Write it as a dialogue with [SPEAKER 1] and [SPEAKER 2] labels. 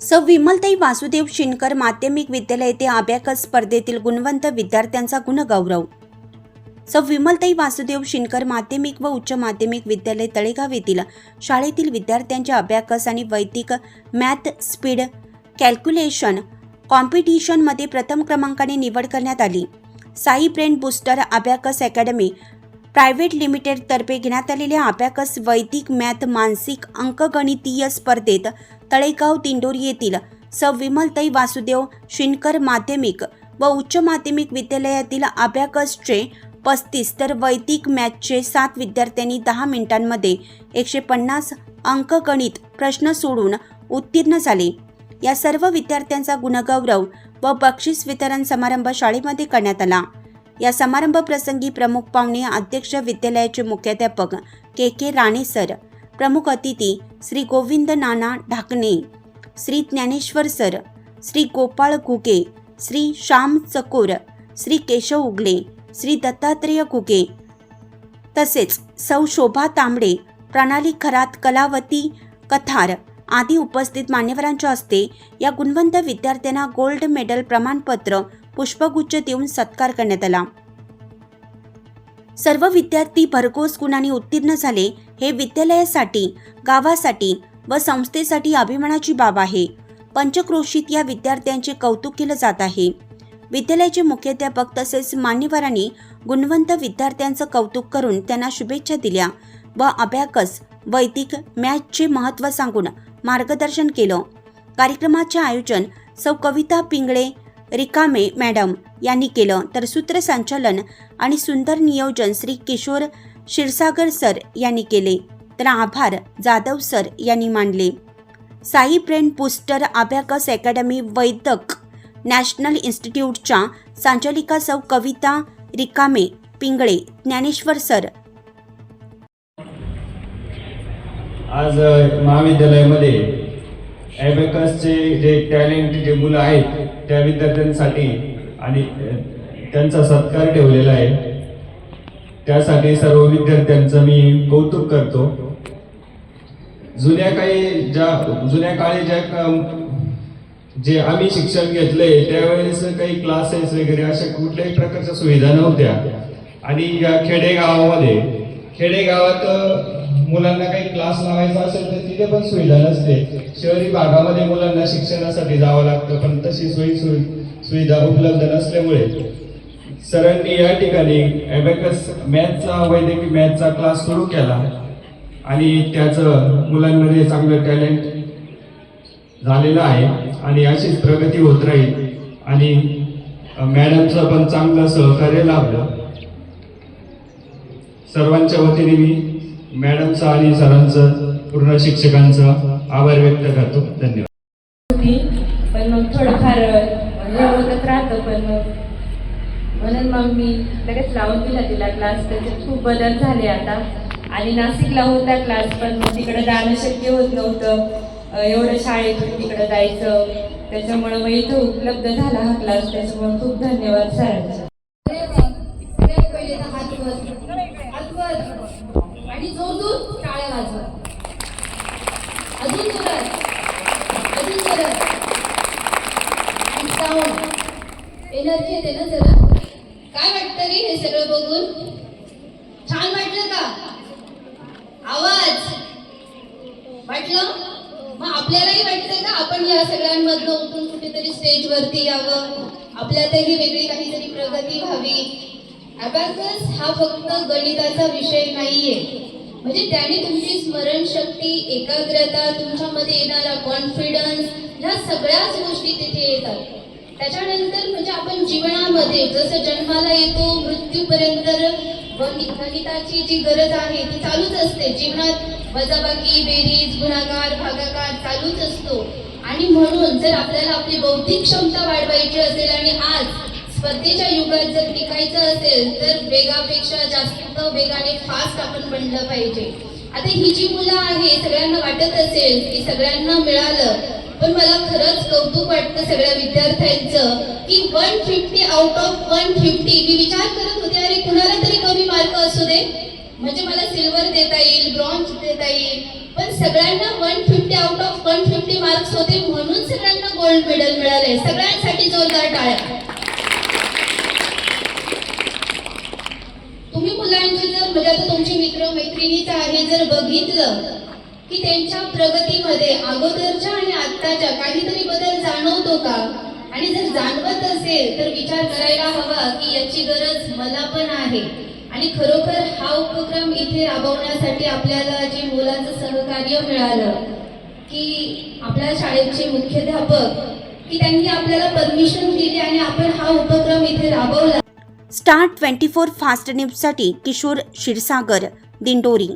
[SPEAKER 1] सौ. विमलताई वासुदेव शिनकर माध्यमिक विद्यालय येथे अभ्याकस स्पर्धेतील गुणवंत विद्यार्थ्यांचा गुणगौरव. सौ. विमलताई वासुदेव शिनकर माध्यमिक व उच्च माध्यमिक विद्यालय तळेगाव येथील शाळेतील विद्यार्थ्यांच्या अभ्याकस आणि वैदिक मॅथ स्पीड कॅल्क्युलेशन कॉम्पिटिशनमध्ये प्रथम क्रमांकाने निवड करण्यात आली. Sai brain booster abacus academy private लिमिटेडतर्फे घेण्यात आलेल्या अभ्याकस वैदिक मॅथ मानसिक अंकगणितीय स्पर्धेत तळेगाव दिंडोरी येथील स विमलताई वासुदेव शिनकर माध्यमिक व उच्च माध्यमिक विद्यालयातील अभ्याकसचे पस्तीस तर वैदिक मॅथचे सात विद्यार्थ्यांनी दहा मिनिटांमध्ये एकशे पन्नास अंकगणित प्रश्न सोडून उत्तीर्ण झाले. या सर्व विद्यार्थ्यांचा गुणगौरव व बक्षीस वितरण समारंभ शाळेमध्ये करण्यात आला. या समारंभ प्रसंगी प्रमुख पाहुणे अध्यक्ष विद्यालयाचे मुख्याध्यापक के के राणे सर प्रमुख अतिथी श्री गोविंद नाना ढाकणे श्री ज्ञानेश्वर सर श्री गोपाळ घुगे श्री श्याम चकोर श्री केशव उगले श्री दत्तात्रेय घुगे तसेच सौ शोभा तांबडे प्रणाली खरात कलावती कथार आदी उपस्थित मान्यवरांच्या हस्ते या गुणवंत विद्यार्थ्यांना गोल्ड मेडल प्रमाणपत्र पुष्पगुच्छ देऊन सत्कार करण्यात आला. सर्व विद्यार्थी भरघोस गुणांनी उत्तीर्ण झाले हे विद्यालयासाठी गावासाठी व संस्थेसाठी अभिमानाची बाब आहे. पंचक्रोशीत या विद्यार्थ्यांचे कौतुक केलं जात आहे. विद्यालयाचे मुख्याध्यापक तसेच मान्यवरांनी गुणवंत विद्यार्थ्यांचं कौतुक करून त्यांना शुभेच्छा दिल्या व अभ्याकस वैदिक मॅथचे महत्त्व सांगून मार्गदर्शन केलं. कार्यक्रमाचे आयोजन सौ कविता पिंगळे रिकामे मॅडम यांनी केलं. तर सूत्रसंचालन आणि सुंदर नियोजन श्री किशोर क्षीरसागर सर यांनी केले. तर आभार जाधव सर यांनी मांडले Sai brain booster abacus academy वैदक national इन्स्टिट्यूटच्या संचालिका सौ कविता रिकामे पिंगळे ज्ञानेश्वर सर.
[SPEAKER 2] आज महाविद्यालयामध्ये ॲबॅकसचे जे टॅलेंट जे मुलं आहेत त्या विद्यार्थ्यांसाठी आणि त्यांचा सत्कार ठेवलेला आहे. त्यासाठी सर्व विद्यार्थ्यांचं मी कौतुक करतो. जुन्या काही ज्या जुन्या काळी ज्या जे आम्ही शिक्षण घेतले त्यावेळेस काही क्लासेस वगैरे अशा कुठल्याही प्रकारच्या सुविधा नव्हत्या. आणि या खेडेगावामध्ये खेडेगावात मुलांना काही क्लास लावायचा असेल तर तिथे पण सुविधा नसते. शहरी भागामध्ये मुलांना शिक्षणासाठी जावं लागतं पण तशी सोयी सुविधा उपलब्ध नसल्यामुळे. सरांनी या ठिकाणी ॲबॅकस मॅथचा वैद्यकीय मॅथचा क्लास सुरू केला आणि त्याचं मुलांमध्ये चांगलं टॅलेंट झालेलं आहे आणि अशीच प्रगती होत राहील आणि मॅडमचं पण चांगलं सहकार्य लाभलं. सर्वांच्या वतीने मी मॅडमचं आणि सरांचं पूर्ण शिक्षकांचं आभार व्यक्त करतो. धन्यवाद.
[SPEAKER 3] होती पण मग थोडंफार हे म्हणजे होतच राहतं पण मग म्हणून मग मी लगेच लावून दिला तिला क्लास त्याचे खूप बदल झाले आता. आणि नाशिकला होता क्लास पण मग तिकडं जाणं शक्य होत नव्हतं. एवढं शाळेतून तिकडं जायचं. त्याच्यामुळं मग इथं उपलब्ध झाला हा क्लास त्याच्यामुळे खूप धन्यवाद सरांचा.
[SPEAKER 4] टाळ्या वाजवा अजून जोरात अजून जोरात साऊंड एनर्जी येते ना जरा. काय वाटतं रे हे सगळं बघून? छान वाटलं का? आवाज. वाटलं? मग आपल्यालाही वाटतं का आपण या सगळ्यांमधनं उठून कुठेतरी स्टेजवरती यावं. आपल्यातही वेगळी काहीतरी प्रगती व्हावी. अबॅकस हा फक्त गणिताचा विषय नाहीये. म्हणजे त्याने तुमची स्मरणशक्ती एकाग्रता तुमच्यामध्ये येणारा कॉन्फिडन्स ह्या सगळ्याच गोष्टी तिथे येतात. त्याच्यानंतर म्हणजे आपण जीवनामध्ये जसं जन्माला येतो मृत्यूपर्यंत गणिताची जी गरज आहे ती चालूच असते. जीवनात वजाबाकी बेरीज गुणाकार भागाकार चालूच असतो. आणि म्हणून जर आपल्याला आपली बौद्धिक क्षमता वाढवायची असेल आणि आज स्पर्धेच्या युगात जर टिकायचं असेल तर वेगापेक्षा जास्त वेगाने फास्ट आपण बनलं पाहिजे. आता ही जी मुलं आहे सगळ्यांना वाटत असेल की सगळ्यांना मिळालं पण मला खरंच कौतुक वाटतं सगळ्या विद्यार्थ्यांचं की one fifty out of one fifty मी विचार करत होते अरे कुणाला तरी कमी मार्क असू दे. म्हणजे मला सिल्वर देता येईल ब्रॉन्झ देता येईल पण सगळ्यांना one fifty out of one fifty marks होते म्हणून सगळ्यांना गोल्ड मेडल मिळालंय. सगळ्यांसाठी जोरदार टाळ्या. तुम्ही मुलांची जर म्हणजे आता तुमची मित्र मैत्रिणीच आहे जर बघितलं की त्यांच्या प्रगतीमध्ये अगोदरच्या आणि आत्ताच्या काहीतरी बदल जाणवतो का? आणि जर जाणवत असेल तर विचार करायला हवा की याची गरज मला पण आहे. आणि खरोखर हा उपक्रम इथे राबवण्यासाठी आपल्याला जे मुलांचं सहकार्य मिळालं की आपल्या शाळेचे मुख्याध्यापक की त्यांनी आपल्याला परमिशन दिली आणि आपण हा उपक्रम इथे राबवला.
[SPEAKER 1] स्टार ट्वेंटी फोर फास्ट न्यूजसाठी किशोर क्षीरसागर दिंडोरी.